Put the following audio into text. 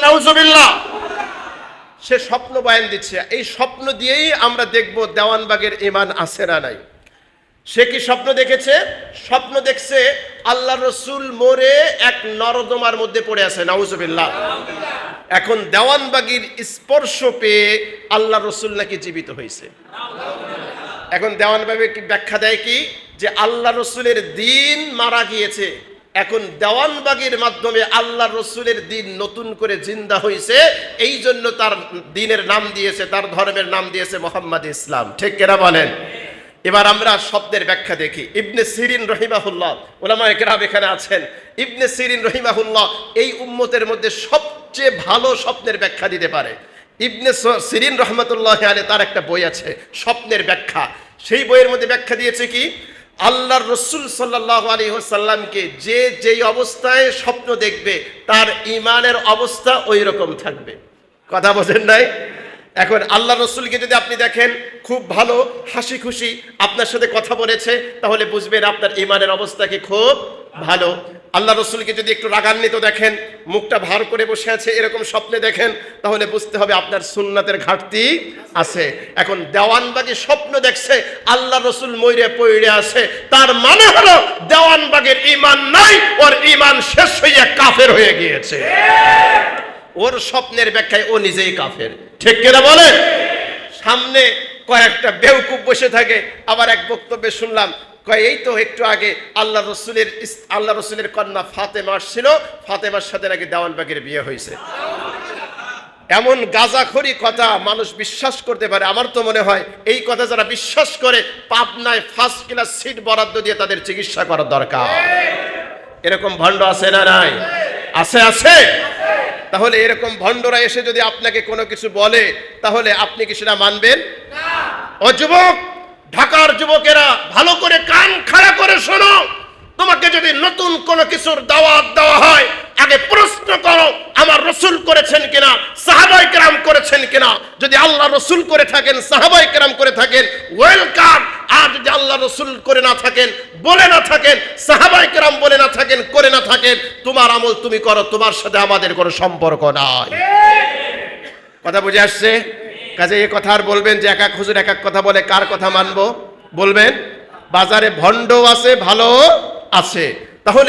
নাউজুবিল্লাহ। সে স্বপ্ন বয়ান দিচ্ছে। এই স্বপ্ন দিয়েই আমরা দেখব দেওয়ানবাগের ইমান আছে না নাই। সে কি স্বপ্ন দেখেছে? স্বপ্ন দেখছে আল্লাহ রসুল মোরে এক নরদমার মধ্যে পড়ে আছে, নাউজুবিল্লাহ। এখন দেওয়ানবাগির স্পর্শ পেয়ে আল্লাহ রসুল নাকি জীবিত হয়েছে। এখন দেওয়ানবাগে ব্যাখ্যা দেয় কি? যে আল্লাহ রসুলের দিন মারা গিয়েছে। এখন দেওয়ানবাগির মাধ্যমে আল্লাহ রসুলের দিন নতুন করে জিন্দা হয়েছে এই জন্য তার দিনের নাম দিয়েছে, তার ধর্মের নাম দিয়েছে মোহাম্মদ ইসলাম। ঠিক কেনা বলেন? এবার আমরা শব্দের ব্যাখ্যা দেখি। ইবনে সিরিন রহিমাহুল্লাহ ওলামা একরাম এখানে আছেন। ইবনে সিরিন রহিমাহুল্লাহ এই উম্মতের মধ্যে সবচেয়ে ভালো স্বপ্নের ব্যাখ্যা দিতে পারে। ইবনে সিরিন রহমতুল্লাহ আলে তার একটা বই আছে, স্বপ্নের ব্যাখ্যা। সেই বইয়ের মধ্যে ব্যাখ্যা দিয়েছে কি? আল্লাহর রসুল সাল্লাহ আলী সাল্লামকে যে যেই অবস্থায় স্বপ্ন দেখবে, তার ইমানের অবস্থা ওই রকম থাকবে। কথা বোঝেন নাই? এখন আল্লাহ রসুলকে যদি আপনি দেখেন, খুব ভালো হাসি খুশি আপনার সাথে কথা বলেছে, তাহলে বুঝবেন আপনার ইমানের অবস্থাকে খুব ভালো। আল্লাহ রসুলকে যদি একটু রাগান্বিত দেখেন, মুখটা ভার করে বসে আছে, এরকম স্বপ্নে দেখেন, তাহলে বুঝতে হবে আপনার সুন্নাতের ঘাটতি আছে। এখন দেওয়ানবাগে স্বপ্ন দেখছে, আল্লাহ রসুল ময়রে পইড়ে আছে। তার মানে হলো, দেওয়ানবাগের ইমান নাই, ওর ইমান শেষ হইয়া কাফের হয়ে গিয়েছে। ওর স্বপ্নের ব্যাখ্যায় ও নিজেই কাফের। ঠিক কিনা বলে সামনে কয়েকটা বেউকুব বসে থাকে, আবার এক বক্তব্যে শুনলাম কয় এই তো একটু আগে আল্লাহ রসুলের আল্লাহ রসুলের কন্যা ফাতেমা ছিল ফাতেমার সাথে নাকি দেওয়ানবাগের বিয়ে হয়েছে। এমন গাজাখড়ি কথা মানুষ বিশ্বাস করতে পারে। আমার তো মনে হয় এই কথা যারা বিশ্বাস করে পাবনায় ফার্স্ট ক্লাস সিট বরাদ্দ দিয়ে তাদের চিকিৎসা করার দরকার। এরকম ভণ্ড আছে না নাই? আছে আছে। তাহলে এরকম ভণ্ডরা এসে যদি আপনাকে কোনো কিছু বলে তাহলে আপনি কি সেটা মানবেন? ও যুবক ঢাকার যুবকেরা ভালো করে কান খাড়া করে শোনো। তোমাকে যদি নতুন কোনো কিছুর দাওয়াত দেওয়া হয় আগে প্রশ্ন করো আমার রসুল করেছেন কিনা সাহাবাই কেরাম করেছেন কিনা। যদি আল্লাহ রসুল করে থাকেন সাহাবাই কেরাম করে থাকেন ওয়েলকাম। আর যদি আল্লাহ রসুল করে না থাকেন বলে না থাকেন সাহাবাই কেরাম বলে না থাকেন করে না থাকেন তোমার আমল তুমি করো তোমার সাথে আমাদের কোনো সম্পর্ক নাই। কথা বুঝে আসছে? কাজে এ কথা আর বলবেন যে এক এক হুজুর এক এক কথা বলে, কার কথা মানবো? বলবেন, বাজারে ভণ্ড আছে, ভালো আছে। তাহলে